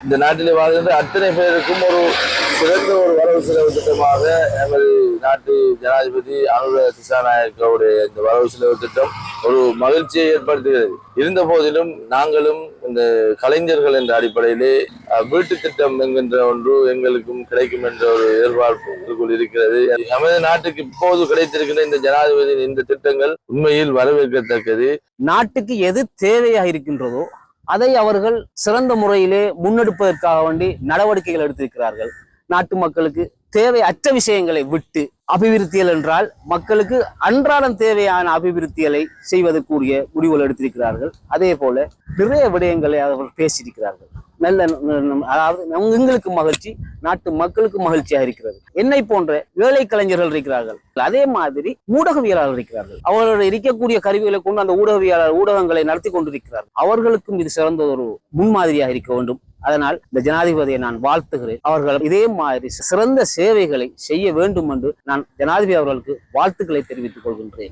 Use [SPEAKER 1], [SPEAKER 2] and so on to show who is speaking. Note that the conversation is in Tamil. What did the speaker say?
[SPEAKER 1] இந்த நாட்டிலே வாழ்கின்ற அத்தனை பேருக்கும் ஒரு சிறந்த ஒரு வரவு செலவு திட்டமாக எமது நாட்டு ஜனாதிபதி அனுர திசாநாயக்கவுடைய இந்த வரவு செலவு திட்டம் ஒரு மகிழ்ச்சியை ஏற்படுத்துகிறது. இருந்த போதிலும் நாங்களும் இந்த கலைஞர்கள் என்ற அடிப்படையிலே வீட்டு திட்டம் என்கின்ற ஒன்று எங்களுக்கும் கிடைக்கும் என்ற ஒரு எதிர்பார்ப்பு இருக்கிறது. நமது நாட்டுக்கு இப்போது கிடைத்திருக்கின்ற இந்த ஜனாதிபதியின் இந்த திட்டங்கள் உண்மையில் வரவேற்கத்தக்கது.
[SPEAKER 2] நாட்டுக்கு எது தேவையாக இருக்கின்றதோ அதை அவர்கள் சிறந்த முறையிலே முன்னெடுப்பதற்காக வேண்டி நடவடிக்கைகள் எடுத்திருக்கிறார்கள். நாட்டு மக்களுக்கு தேவை அற்ற விஷயங்களை விட்டு அபிவிருத்தியல் என்றால் மக்களுக்கு அன்றாடம் தேவையான அபிவிருத்திகளை செய்வதற்குரிய முடிவுகள் எடுத்திருக்கிறார்கள். அதே போல நிறைய விடயங்களை அவர்கள் பேசியிருக்கிறார்கள். நல்ல ந- அதாவது எங்களுக்கு மகிழ்ச்சி. நாட்டு மக்களுக்கு மகிழ்ச்சியாக இருக்கிறது. என்னை போன்ற வேலை கலைஞர்கள் இருக்கிறார்கள். அதே மாதிரி ஊடகவியலாளர் இருக்கிறார்கள். அவர்கள் இருக்கக்கூடிய கருவிகளை கொண்டு அந்த ஊடகவியலாளர் ஊடகங்களை நடத்தி கொண்டிருக்கிறார்கள் அவர்களுக்கும் இது சிறந்த ஒரு முன்மாதிரியாக இருக்க வேண்டும். அதனால் இந்த ஜனாதிபதியை நான் வாழ்த்துகிறேன். அவர்கள் இதே மாதிரி சிறந்த சேவைகளை செய்ய வேண்டும் என்று நான் ஜனாதிபதி அவர்களுக்கு வாழ்த்துக்களை தெரிவித்துக் கொள்கின்றேன்.